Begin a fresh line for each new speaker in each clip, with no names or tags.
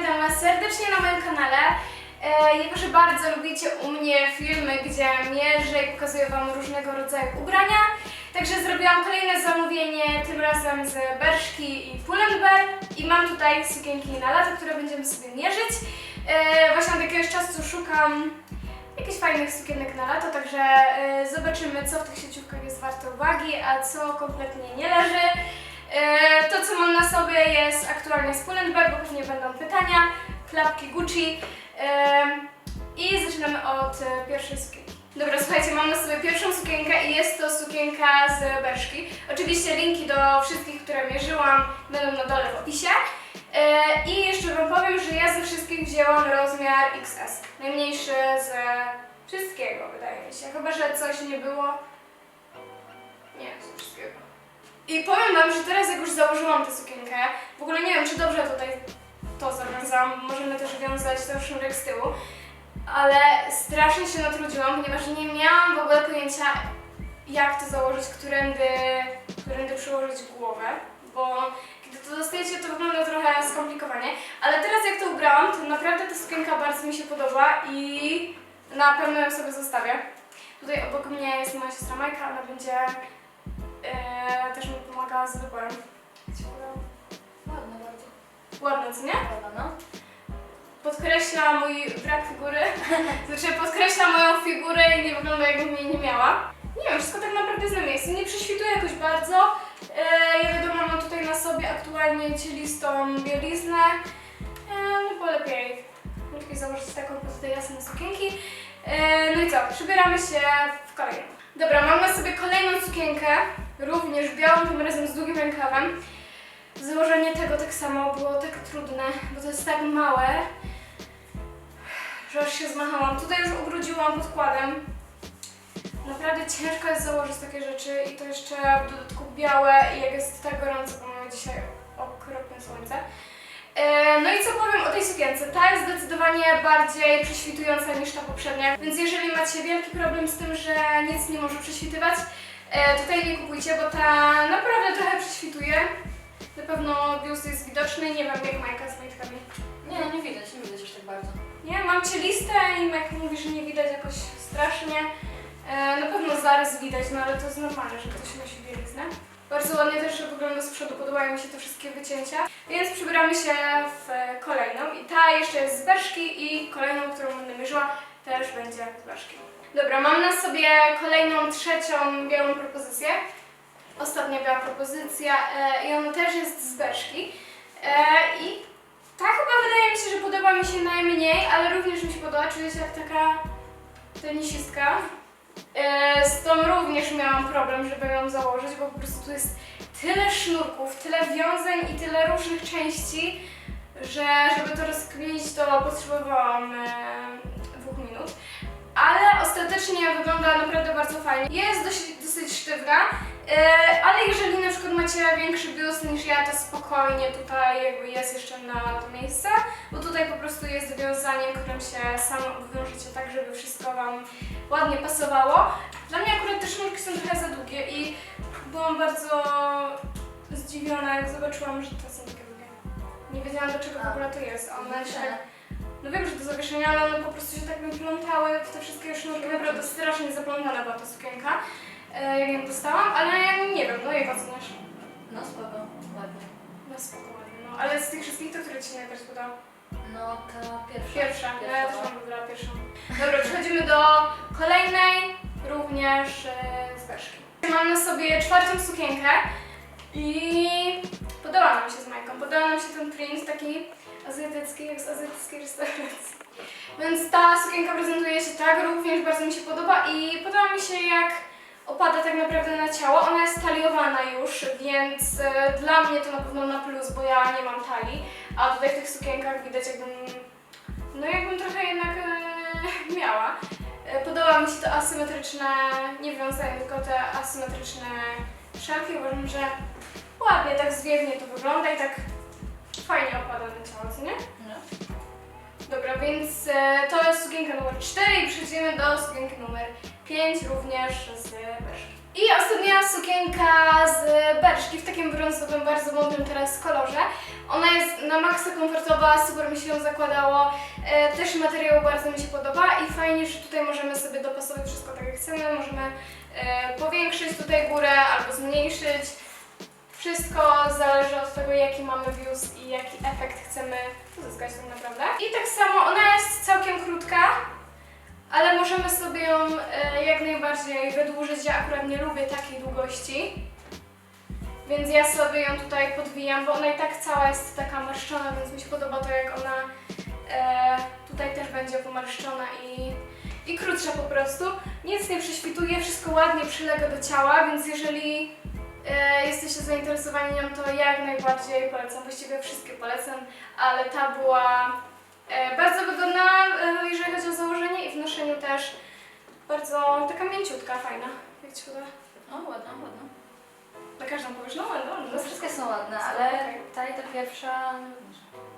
witam Was serdecznie na moim kanale. E, jako, że bardzo lubicie u mnie filmy, gdzie mierzę i pokazuję Wam różnego rodzaju ubrania, także zrobiłam kolejne zamówienie, tym razem z Berszki i Pull&Bear i mam tutaj sukienki na lato, które będziemy sobie mierzyć. E, właśnie od jakiegoś czasu szukam jakichś fajnych sukienek na lato, także e, zobaczymy, co w tych sieciówkach jest warte uwagi, a co kompletnie nie leży. E, to, co mam na sobie jest aktualnie z Pull&Bear, bo pewnie będą pytania, klapki Gucci e, i zaczynamy od e, pierwszej sukienki. Dobra, słuchajcie, mam na sobie pierwszą sukienkę i jest to sukienka z Berszki. Oczywiście linki do wszystkich, które mierzyłam będą na dole w opisie. I jeszcze Wam powiem, że ja ze wszystkich wzięłam rozmiar XS. Najmniejszy ze wszystkiego, wydaje mi się. Chyba, że coś nie było. Nie, ze wszystkiego. I powiem Wam, że teraz jak już założyłam tę sukienkę, w ogóle nie wiem, czy dobrze tutaj to zawiązałam, możemy też wiązać ten sznurek z tyłu, ale strasznie się natrudziłam, ponieważ nie miałam w ogóle pojęcia, jak to założyć, którędy, którędy przyłożyć głowę, bo kiedy to dostajecie, to wygląda trochę skomplikowanie, ale teraz jak to ubrałam, to naprawdę ta sukienka bardzo mi się podoba i na pewno ją sobie zostawię. Tutaj obok mnie jest moja siostra Majka, ona będzie e, też mi pomagała z wyborem. Jak?
Ładne bardzo.
Ładne, co nie?
Ładna, no.
Podkreśla mój brak figury, znaczy podkreśla moją figurę i nie wygląda jakbym jej nie miała. Nie wiem, wszystko tak naprawdę jest na miejscu, nie prześwituje jakoś bardzo. E, ja wiadomo, mam tutaj na sobie aktualnie cielistą bieliznę, e, no bo lepiej lepiej założyć taką pod te jasne sukienki. E, no i co, przybieramy się w kolejną. Dobra, mam na sobie kolejną sukienkę, również białą, tym razem z długim rękawem. Założenie tego tak samo było tak trudne, bo to jest tak małe, że aż się zmachałam. Tutaj już ubrudziłam podkładem. Naprawdę ciężko jest założyć takie rzeczy i to jeszcze w dodatku białe i jak jest tak gorąco, bo mamy dzisiaj okropne słońce. E, No i co powiem o tej sukience? Ta jest zdecydowanie bardziej prześwitująca niż ta poprzednia, więc jeżeli macie wielki problem z tym, że nic nie może prześwitywać, e, tutaj nie kupujcie, bo ta naprawdę trochę prześwituje. Na pewno biust jest widoczny, nie wiem jak Majka z majtkami.
Nie, no nie widać, nie widać aż tak bardzo.
Nie, mam cię listę i Majka mówi, że nie widać jakoś strasznie. E, na pewno zarys widać, no ale to jest normalne, że ktoś nosi bieliznę. Bardzo ładnie też wygląda z przodu, podobają mi się te wszystkie wycięcia. Więc przybieramy się w kolejną i ta jeszcze jest z Berszki i kolejną, którą będę mierzyła, też będzie Berszki. Dobra, mam na sobie kolejną, trzecią białą propozycję. Ostatnia biała propozycja e, i ona też jest z Berszki. E, I ta chyba wydaje mi się, że podoba mi się najmniej, ale również mi się podoba, czuję się jak taka tenisistka. E, z tą również miałam problem, żeby ją założyć, bo po prostu tu jest tyle sznurków, tyle wiązań i tyle różnych części, że żeby to rozkminić, to potrzebowałam e, minut. Ale ostatecznie wygląda naprawdę bardzo fajnie. Jest dosyć, dosyć sztywna, e, ale jeżeli na przykład macie większy biust niż ja, to spokojnie tutaj jakby jest jeszcze na to miejsce, bo tutaj po prostu jest wiązanie, którym się samo obwiążecie tak, żeby wszystko Wam ładnie pasowało. Dla mnie akurat te sznurki są trochę za długie i byłam bardzo zdziwiona, jak zobaczyłam, że te są takie długie. Nie wiedziałam, do czego w ogóle to jest. One się tak wiem, że to zawieszenia, ale one po prostu się tak wyplątały w te wszystkie sznurki. Naprawdę strasznie zaplątana była ta sukienka, e, jak ją dostałam, ale ja nie wiem, no jak oceniasz?
No spoko, ładnie.
No spokojnie, no. Ale z tych wszystkich to, które Ci się najbardziej podoba?
No ta pierwsza.
Pierwsza, no ja też mam wybrała pierwszą. Dobra, przechodzimy do kolejnej, również e, z Berszki. Mam na sobie czwartą sukienkę i podoba nam się z Majką. Podoba nam się ten print taki azjatycki, jak z azjatyckiej restauracji. Więc ta sukienka prezentuje się tak, również bardzo mi się podoba i podoba mi się jak opada tak naprawdę na ciało. Ona jest taliowana już, więc e, dla mnie to na pewno na plus, bo ja nie mam talii, a tutaj w tych sukienkach widać jakbym, no jakbym trochę jednak e, miała. E, podoba mi się to asymetryczne, nie wiązanie, tylko te asymetryczne szelki. Uważam, że ładnie, tak zwiewnie to wygląda i tak to jest sukienka numer 4 i przechodzimy do sukienki numer 5, również z Berszki. I ostatnia sukienka z Berszki w takim brązowym, bardzo modnym teraz kolorze. Ona jest na maksa komfortowa, super mi się ją zakładało. E, też materiał bardzo mi się podoba i fajnie, że tutaj możemy sobie dopasować wszystko tak jak chcemy. Możemy e, powiększyć tutaj górę albo zmniejszyć. Wszystko zależy od tego, jaki mamy biust i jaki efekt chcemy uzyskać tak naprawdę. I tak samo ona jest całkiem krótka, ale możemy sobie ją e, jak najbardziej wydłużyć. Ja akurat nie lubię takiej długości. Więc ja sobie ją tutaj podwijam, bo ona i tak cała jest taka marszczona, więc mi się podoba to, jak ona e, tutaj też będzie pomarszczona i, i krótsza po prostu. Nic nie prześwituje, wszystko ładnie przylega do ciała, więc jeżeli jesteście zainteresowani nią, to jak najbardziej polecam. Właściwie wszystkie polecam, ale ta była e, bardzo wygodna, e, jeżeli chodzi o założenie i w noszeniu też bardzo taka mięciutka, fajna. Jak ci podoba?
O, ładna, ładna.
Na każdą powiesz, no, no, no.
No wszystkie są ładne,
Są,
ale
okej.
ta i ta pierwsza...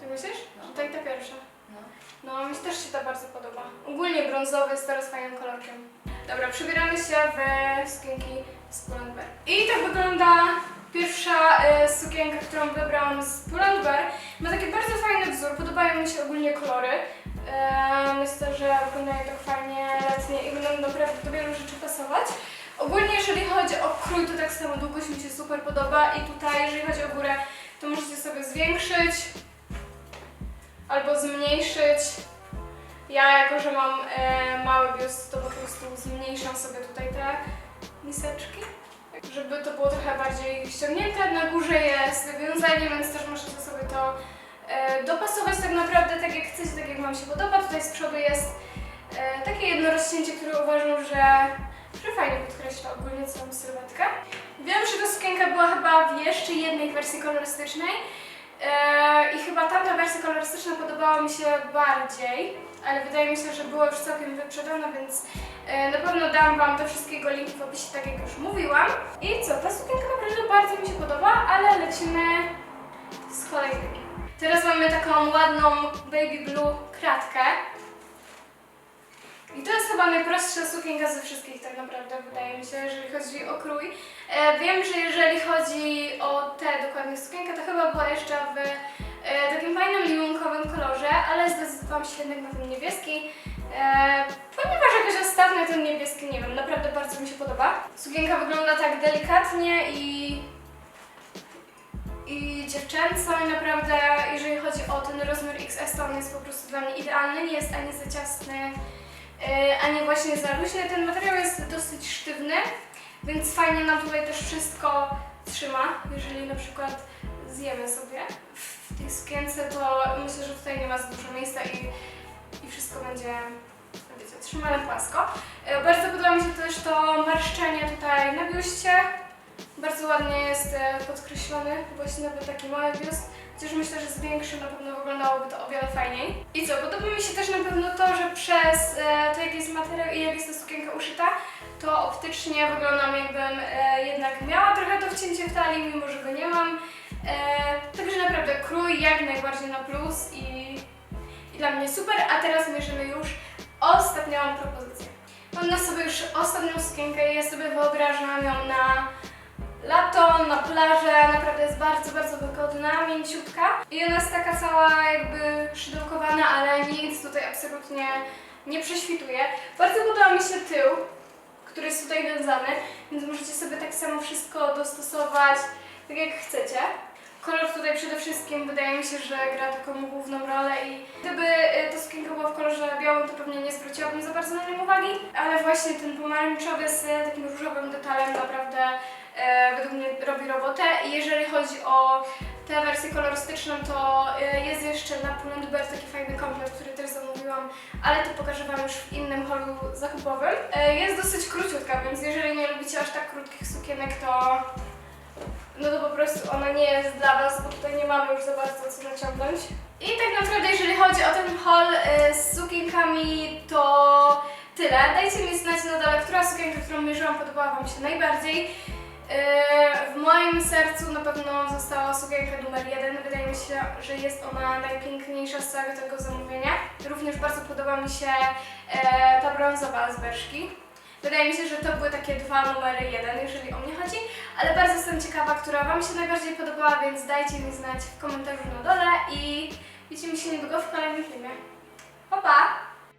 Ty myślisz?
No.
Że ta i ta pierwsza.
No.
No, mi też się ta bardzo podoba. Ogólnie brązowy jest teraz fajnym kolorkiem. Dobra, przebieramy się w sukienki z Pull&Bear. I tak wygląda pierwsza e, sukienka, którą wybrałam z Pull&Bear. Ma taki bardzo fajny wzór, podobają mi się ogólnie kolory. E, myślę, że wyglądają tak fajnie letnie i będą naprawdę do wielu rzeczy pasować. Ogólnie jeżeli chodzi o krój, to tak samo długość mi się super podoba i tutaj jeżeli chodzi o górę, to możecie sobie zwiększyć albo zmniejszyć. Ja jako, że mam e, mały biust, to po prostu zmniejszam sobie tutaj te miseczki, żeby to było trochę bardziej ściągnięte. Na górze jest wiązanie, więc też możecie sobie to e, dopasować tak naprawdę tak jak chcecie, tak jak Wam się podoba. Tutaj z przodu jest e, takie jedno rozcięcie, które uważam, że, że fajnie podkreśla ogólnie całą sylwetkę. Wiem, że ta sukienka była chyba w jeszcze jednej wersji kolorystycznej, Eee, I chyba tamta wersja kolorystyczna podobała mi się bardziej, ale wydaje mi się, że była już całkiem wyprzedana, więc e, na pewno dam Wam do wszystkiego linki w opisie, tak jak już mówiłam. I co, ta sukienka naprawdę bardzo mi się podoba, ale lecimy z kolejnymi. Teraz mamy taką ładną baby blue kratkę. I to jest chyba najprostsza sukienka ze wszystkich tak naprawdę, wydaje mi się, jeżeli chodzi o krój. E, wiem, że jeżeli chodzi o tę dokładnie sukienkę, to chyba była jeszcze w e, takim fajnym limunkowym kolorze, ale zdecydowałam się jednak na ten niebieski, e, ponieważ jakoś ostatnio ten niebieski, nie wiem, naprawdę bardzo mi się podoba. Sukienka wygląda tak delikatnie i i dziewczęco i naprawdę jeżeli chodzi o ten rozmiar XS to on jest po prostu dla mnie idealny, nie jest ani za ciasny, e, ani właśnie za luźny. Ten materiał jest dosyć sztywny, więc fajnie nam tutaj też wszystko trzyma. Jeżeli na przykład zjemy sobie w tej sukience, to myślę, że tutaj nie ma za dużo miejsca i, i wszystko będzie wiecie, trzymane płasko. E, Bardzo podoba mi się też to marszczenie tutaj na biuście. Bardzo ładnie jest e, podkreślony, właśnie nawet taki mały biust. Chociaż myślę, że z większym na pewno wyglądałoby to o wiele fajniej. I co, podoba mi się też na pewno to, że przez e, to, jaki jest materiał i jak jest ta sukienka uszyta, to optycznie wyglądam jakbym e, jednak miała trochę to wcięcie w talii, mimo że go nie mam. E, także naprawdę krój jak najbardziej na plus i, i dla mnie super. A teraz mierzymy już ostatnią propozycję. Mam na sobie już ostatnią sukienkę i ja sobie wyobrażam ją na lato, na plażę, naprawdę jest bardzo, bardzo wygodna, mięciutka i ona jest taka cała jakby szydełkowana, ale nic tutaj absolutnie nie prześwituje. Bardzo podoba mi się tył, który jest tutaj wiązany, więc możecie sobie tak samo wszystko dostosować, tak jak chcecie. Kolor tutaj przede wszystkim wydaje mi się, że gra taką główną rolę i gdyby y, ta sukienka była w kolorze białym, to pewnie nie zwróciłabym za bardzo na nią uwagi, ale właśnie ten pomarańczowy z takim różowym detalem naprawdę e, według mnie robi robotę. I jeżeli chodzi o tę wersję kolorystyczną, to e, jest jeszcze na Pull&Bear taki fajny komplet, który też zamówiłam, ale to pokażę Wam już w innym holu zakupowym. E, jest dosyć króciutka, więc jeżeli nie lubicie aż tak krótkich sukienek, to no to po prostu ona nie jest dla Was, bo tutaj nie mamy już za bardzo co naciągnąć. I tak naprawdę jeżeli chodzi o ten haul e, z sukienkami, to tyle. Dajcie mi znać na dole, która sukienka, którą mierzyłam, podobała Wam się najbardziej. E, W moim sercu na pewno została sukienka numer jeden. Wydaje mi się, że jest ona najpiękniejsza z całego tego zamówienia. Również bardzo podoba mi się e, ta brązowa z Berszki. Wydaje mi się, że to były takie dwa numery jeden, jeżeli o mnie chodzi, ale bardzo jestem ciekawa, która Wam się najbardziej podobała, więc dajcie mi znać w komentarzu na dole i widzimy się niedługo w kolejnym filmie.